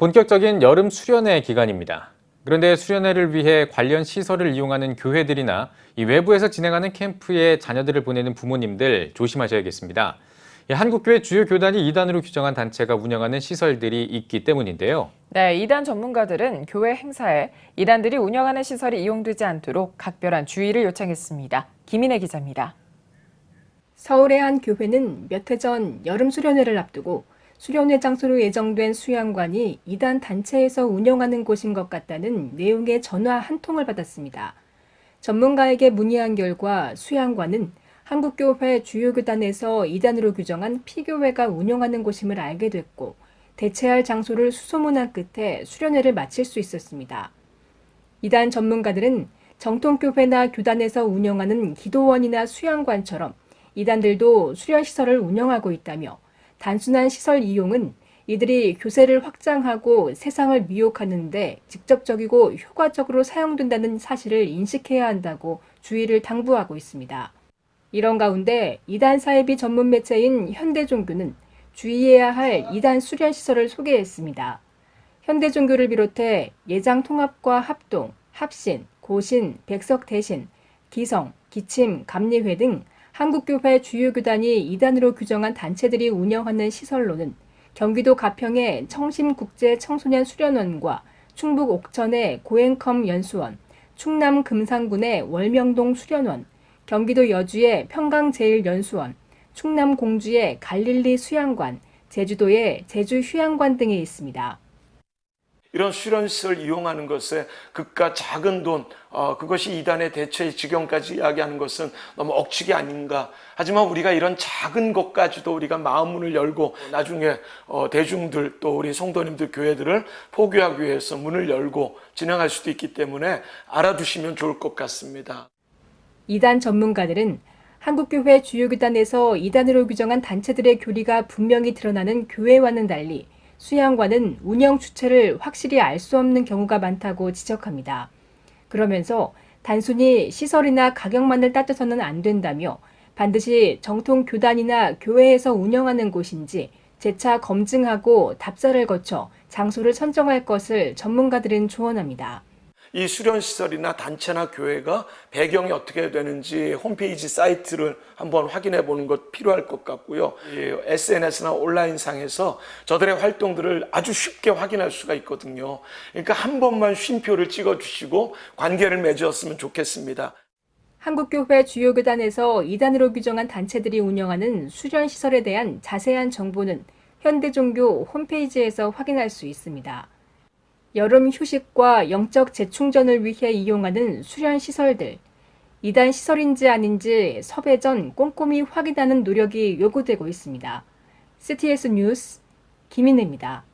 본격적인 여름 수련회 기간입니다. 그런데 수련회를 위해 관련 시설을 이용하는 교회들이나 이 외부에서 진행하는 캠프에 자녀들을 보내는 부모님들 조심하셔야겠습니다. 이 한국교회 주요 교단이 이단으로 규정한 단체가 운영하는 시설들이 있기 때문인데요. 네, 이단 전문가들은 교회 행사에 이단들이 운영하는 시설이 이용되지 않도록 각별한 주의를 요청했습니다. 김인혜 기자입니다. 서울의 한 교회는 몇 해 전 여름 수련회를 앞두고 수련회 장소로 예정된 수양관이 이단 단체에서 운영하는 곳인 것 같다는 내용의 전화 한 통을 받았습니다. 전문가에게 문의한 결과 수양관은 한국교회 주요 교단에서 이단으로 규정한 피교회가 운영하는 곳임을 알게 됐고 대체할 장소를 수소문한 끝에 수련회를 마칠 수 있었습니다. 이단 전문가들은 정통교회나 교단에서 운영하는 기도원이나 수양관처럼 이단들도 수련시설을 운영하고 있다며 단순한 시설 이용은 이들이 교세를 확장하고 세상을 미혹하는데 직접적이고 효과적으로 사용된다는 사실을 인식해야 한다고 주의를 당부하고 있습니다. 이런 가운데 이단 사이비 전문 매체인 현대종교는 주의해야 할 이단 수련 시설을 소개했습니다. 현대종교를 비롯해 예장 통합과 합동, 합신, 고신, 백석 대신, 기성, 기침, 감리회 등 한국교회 주요 교단이 이단으로 규정한 단체들이 운영하는 시설로는 경기도 가평의 청심국제 청소년 수련원과 충북 옥천의 고행컴 연수원, 충남 금산군의 월명동 수련원, 경기도 여주의 평강제일연수원, 충남 공주의 갈릴리 수양관, 제주도의 제주 휴양관 등에 있습니다. 이런 수련시설 이용하는 것에 그깟 작은 돈, 어, 그것이 이단의 대체의 지경까지 이야기하는 것은 너무 억측이 아닌가. 하지만 우리가 이런 작은 것까지도 우리가 마음 문을 열고 나중에 어, 대중들 또 우리 성도님들 교회들을 포교하기 위해서 문을 열고 진행할 수도 있기 때문에 알아두시면 좋을 것 같습니다. 이단 전문가들은 한국교회 주요교단에서 이단으로 규정한 단체들의 교리가 분명히 드러나는 교회와는 달리 수양관은 운영 주체를 확실히 알 수 없는 경우가 많다고 지적합니다. 그러면서 단순히 시설이나 가격만을 따져서는 안 된다며 반드시 정통 교단이나 교회에서 운영하는 곳인지 재차 검증하고 답사를 거쳐 장소를 선정할 것을 전문가들은 조언합니다. 이 수련시설이나 단체나 교회가 배경이 어떻게 되는지 홈페이지 사이트를 한번 확인해 보는 것 필요할 것 같고요. SNS나 온라인상에서 저들의 활동들을 아주 쉽게 확인할 수가 있거든요. 그러니까 한 번만 쉼표를 찍어 주시고 관계를 맺었으면 좋겠습니다. 한국교회 주요 교단에서 이단으로 규정한 단체들이 운영하는 수련 시설에 대한 자세한 정보는 현대종교 홈페이지에서 확인할 수 있습니다. 여름 휴식과 영적 재충전을 위해 이용하는 수련 시설들. 이단 시설인지 아닌지 섭외 전 꼼꼼히 확인하는 노력이 요구되고 있습니다. CTS 뉴스 김인혜입니다.